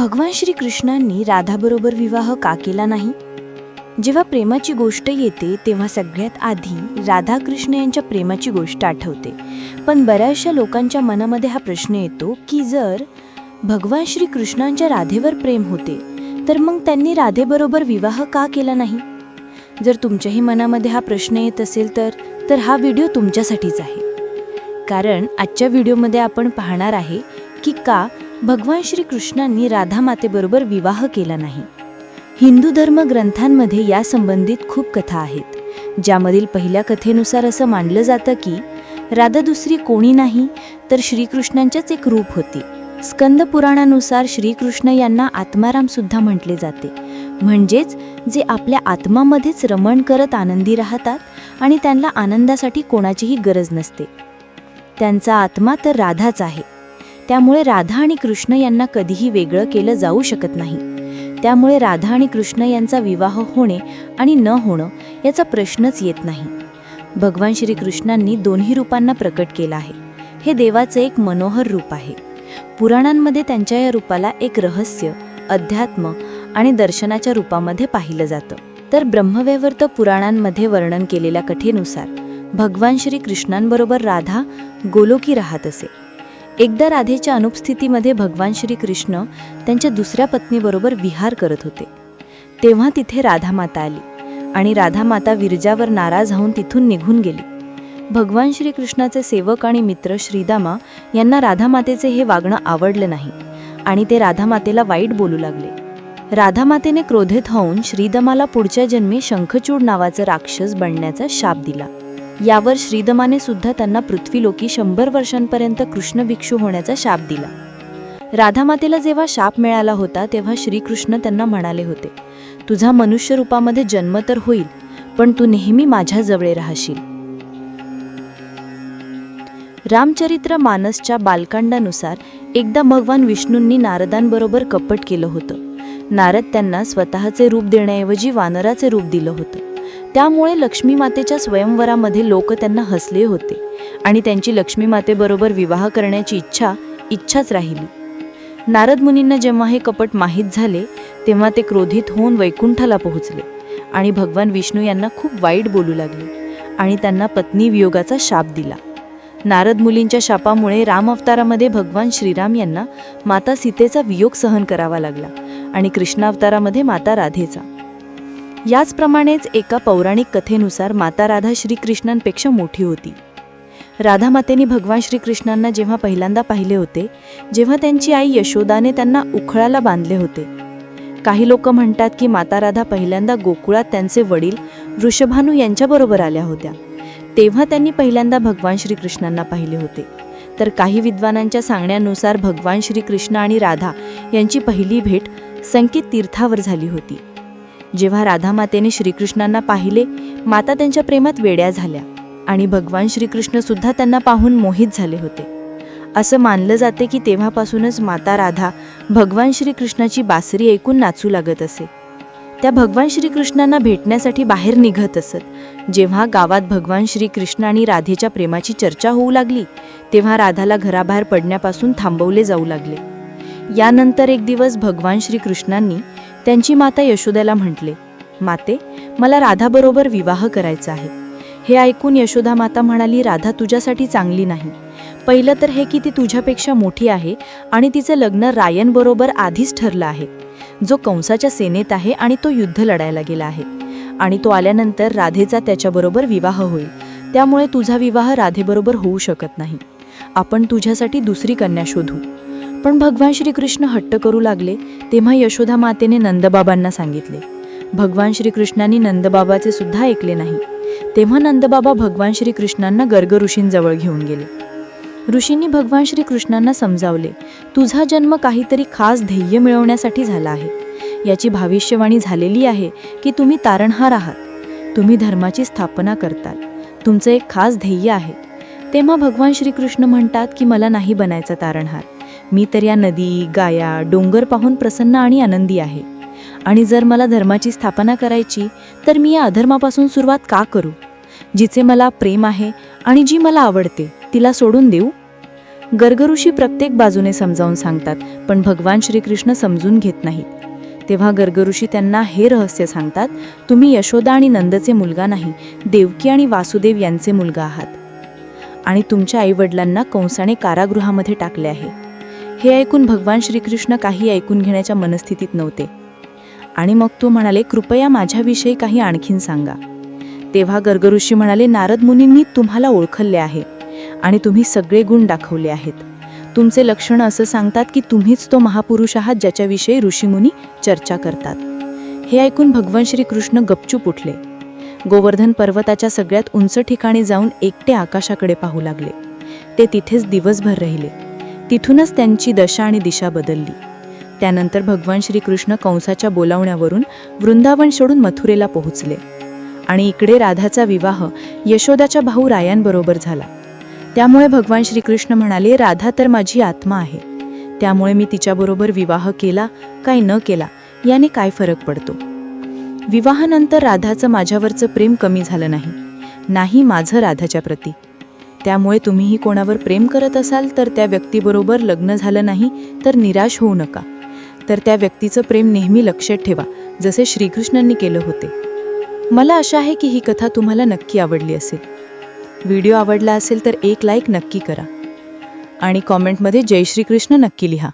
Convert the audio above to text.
भगवान श्रीकृष्णांनी राधाबरोबर विवाह का केला नाही? जेव्हा प्रेमाची गोष्ट येते तेव्हा सगळ्यात आधी राधाकृष्ण यांच्या प्रेमाची गोष्ट आठवते. पण बऱ्याचशा लोकांच्या मनामध्ये हा प्रश्न येतो की जर भगवान श्रीकृष्णांच्या राधेवर प्रेम होते तर मग त्यांनी राधेबरोबर विवाह का केला नाही? जर तुमच्याही मनामध्ये हा प्रश्न येत असेल तर तर हा व्हिडिओ तुमच्यासाठीच आहे. कारण आजच्या व्हिडिओमध्ये आपण पाहणार आहे की का भगवान श्रीकृष्णांनी राधामातेबरोबर विवाह केला नाही. हिंदू धर्म ग्रंथांमध्ये या संबंधित खूप कथा आहेत. ज्यामधील पहिल्या कथेनुसार असं मानलं जातं की राधा दुसरी कोणी नाही तर श्रीकृष्णांचेच एक रूप होती. स्कंद पुराणानुसार श्रीकृष्ण यांना आत्मारामसुद्धा म्हटले जाते. म्हणजेच जे आपल्या आत्मामध्येच रमण करत आनंदी राहतात आणि त्यांना आनंदासाठी कोणाचीही गरज नसते. त्यांचा आत्मा तर राधाच आहे. त्यामुळे राधा आणि कृष्ण यांना कधीही वेगळं केलं जाऊ शकत नाही. त्यामुळे राधा आणि कृष्ण यांचा विवाह होणे आणि न होणं याचा प्रश्नच येत नाही. भगवान श्रीकृष्णांनी दोन्ही रूपांना प्रकट केलं आहे. हे देवाचं एक मनोहर रूप आहे. पुराणांमध्ये त्यांच्या या रूपाला एक रहस्य अध्यात्म आणि दर्शनाच्या रूपामध्ये पाहिलं जातं. तर ब्रह्मवैवर्त पुराणांमध्ये वर्णन केलेल्या कथेनुसार भगवान श्रीकृष्णांबरोबर राधा गोलोकी राहत असे. एकदा राधेच्या अनुपस्थितीमध्ये भगवान श्रीकृष्ण त्यांच्या दुसऱ्या पत्नीबरोबर विहार करत होते. तेव्हा तिथे राधामाता आली आणि राधामाता विरजावर नाराज होऊन तिथून निघून गेली. भगवान श्रीकृष्णाचे सेवक आणि मित्र श्रीदामा यांना राधामातेचे हे वागणं आवडलं नाही आणि ते राधामातेला वाईट बोलू लागले. राधामातेने क्रोधित होऊन श्रीदमाला पुढच्या जन्मी शंखचूड नावाचं राक्षस बनण्याचा शाप दिला. यावर श्रीदमाने सुद्धा त्यांना पृथ्वीलोकी शंभर वर्षांपर्यंत कृष्णभिक्षू होण्याचा शाप दिला. राधामातेला जेव्हा शाप मिळाला होता तेव्हा श्रीकृष्ण त्यांना म्हणाले होते तुझा मनुष्य रूपामध्ये जन्म तर होईल पण तू नेहमी माझ्याजवळे राहशील रामचरित्र मानसच्या बालकांडानुसार एकदा भगवान विष्णूंनी नारदांबरोबर कपट केलं होतं. नारद त्यांना स्वतःचे रूप देण्याऐवजी वानराचे रूप दिलं होतं. त्यामुळे लक्ष्मी मातेच्या स्वयंवरामध्ये लोक त्यांना हसले होते आणि त्यांची लक्ष्मी मातेबरोबर विवाह करण्याची इच्छा इच्छाच राहिली. नारद मुनींना जेव्हा हे कपट माहीत झाले तेव्हा ते क्रोधित होऊन वैकुंठाला पोहोचले आणि भगवान विष्णू यांना खूप वाईट बोलू लागले आणि त्यांना पत्नी वियोगाचा शाप दिला. नारद मुलींच्या शापामुळे राम अवतारामध्ये भगवान श्रीराम यांना माता सीतेचा वियोग सहन करावा लागला आणि कृष्णावतारामध्ये माता राधेचा. याचप्रमाणेच एका पौराणिक कथेनुसार माता राधा श्रीकृष्णांपेक्षा मोठी होती. राधा मातेने भगवान श्रीकृष्णांना जेव्हा पहिल्यांदा पाहिले होते जेव्हा त्यांची आई यशोदाने त्यांना उखळाला बांधले होते. काही लोक म्हणतात की माता राधा पहिल्यांदा गोकुळात त्यांचे वडील वृषभानू यांच्याबरोबर आल्या होत्या. तेव्हा त्यांनी पहिल्यांदा भगवान श्रीकृष्णांना पाहिले होते. तर काही विद्वानांच्या सांगण्यानुसार भगवान श्रीकृष्ण आणि राधा यांची पहिली भेट संकेत तीर्थावर झाली होती. जेव्हा राधामातेने श्रीकृष्णांना पाहिले माता त्यांच्या प्रेमात वेड्या झाल्या आणि भगवान श्रीकृष्ण सुद्धा त्यांना पाहून मोहित झाले होते. असं मानलं जाते की तेव्हापासूनच माता राधा भगवान श्रीकृष्णाची बासरी ऐकून नाचू लागत असे. त्या भगवान श्रीकृष्णांना भेटण्यासाठी बाहेर निघत असत जेव्हा गावात भगवान श्रीकृष्ण आणि राधेच्या प्रेमाची चर्चा होऊ लागली तेव्हा राधाला घराबाहेर पडण्यापासून थांबवले जाऊ लागले. यानंतर एक दिवस भगवान श्रीकृष्णांनी त्यांची माता यशोद्याला म्हटले माते मला राधाबरोबर विवाह करायचा आहे. हे ऐकून यशोदा माता म्हणाली राधा तुझ्यासाठी चांगली नाही. पहिलं तर हे की ती तुझ्यापेक्षा मोठी आहे आणि तिचं लग्न रायनबरोबर आधीच ठरलं आहे. जो कंसाच्या सेनेत आहे आणि तो युद्ध लढायला गेला आहे. आणि तो आल्यानंतर राधेचा त्याच्याबरोबर विवाह होईल. त्यामुळे तुझा विवाह राधेबरोबर होऊ शकत नाही. आपण तुझ्यासाठी दुसरी कन्या शोधू. पण भगवान श्रीकृष्ण हट्ट करू लागले तेव्हा यशोदा मातेने नंदबाबांना सांगितले. भगवान श्रीकृष्णांनी नंदबाबाचे सुद्धा ऐकले नाही. तेव्हा नंदबाबा भगवान श्रीकृष्णांना गर्ग ऋषींजवळ घेऊन गेले. ऋषींनी भगवान श्रीकृष्णांना समजावले तुझा जन्म काहीतरी खास ध्येय मिळवण्यासाठी झाला आहे. याची भविष्यवाणी झालेली आहे की तुम्ही तारणहार आहात. तुम्ही धर्माची स्थापना करताल. तुमचं एक खास ध्येय आहे. तेव्हा भगवान श्रीकृष्ण म्हणतात की मला नाही बनायचा तारणहार. मी तर या नदी गाया डोंगर पाहून प्रसन्न आणि आनंदी आहे. आणि जर मला धर्माची स्थापना करायची तर मी या अधर्मापासून सुरुवात का करू? जिचे मला प्रेम आहे आणि जी मला आवडते तिला सोडून देऊ? गर्गऋषी प्रत्येक बाजूने समजावून सांगतात पण भगवान श्रीकृष्ण समजून घेत नाहीत. तेव्हा गर्गऋषी त्यांना हे रहस्य सांगतात तुम्ही यशोदा आणि नंदचे मुलगा नाही देवकी आणि वासुदेव यांचे मुलगा आहात. आणि तुमच्या आईवडिलांना कंसाने कारागृहामध्ये टाकले आहे. हे ऐकून भगवान श्रीकृष्ण काही ऐकून घेण्याच्या मनस्थितीत नव्हते. आणि मग तो म्हणाले कृपया माझ्याविषयी काही आणखीन सांगा. तेव्हा गर्गऋषी म्हणाले नारद मुनींनी तुम्हाला ओळखले आहे आणि तुम्ही सगळे गुण दाखवले आहेत. तुमचे लक्षण असं सांगतात की तुम्हीच तो महापुरुष आहात ज्याच्याविषयी ऋषीमुनी चर्चा करतात. हे ऐकून भगवान श्रीकृष्ण गपचूप उठले. गोवर्धन पर्वताच्या सगळ्यात उंच ठिकाणी जाऊन एकटे आकाशाकडे पाहू लागले. ते तिथेच दिवसभर राहिले. तिथूनच त्यांची दशा आणि दिशा बदलली. त्यानंतर भगवान श्रीकृष्ण कंसाच्या बोलावण्यावरून वृंदावन सोडून मथुरेला पोहोचले. आणि इकडे राधाचा विवाह यशोदाच्या भाऊ रायांबरोबर झाला. त्यामुळे भगवान श्रीकृष्ण म्हणाले राधा तर माझी आत्मा आहे. त्यामुळे मी तिच्याबरोबर विवाह केला काय न केला याने काय फरक पडतो? विवाहानंतर राधाचं माझ्यावरचं प्रेम कमी झालं नाही. नाही माझं राधाच्या प्रती. त्यामुळे तुम्हीही कोणावर प्रेम करत असाल तर त्या व्यक्तीबरोबर लग्न झालं नाही तर निराश होऊ नका. तर त्या व्यक्तीचं प्रेम नेहमी लक्षात ठेवा जसे श्रीकृष्णांनी केलं होते. मला आशा आहे की ही कथा तुम्हाला नक्की आवडली असेल. व्हिडिओ आवडला असेल तर एक लाईक नक्की करा. आणि कॉमेंटमध्ये जय श्रीकृष्ण नक्की लिहा.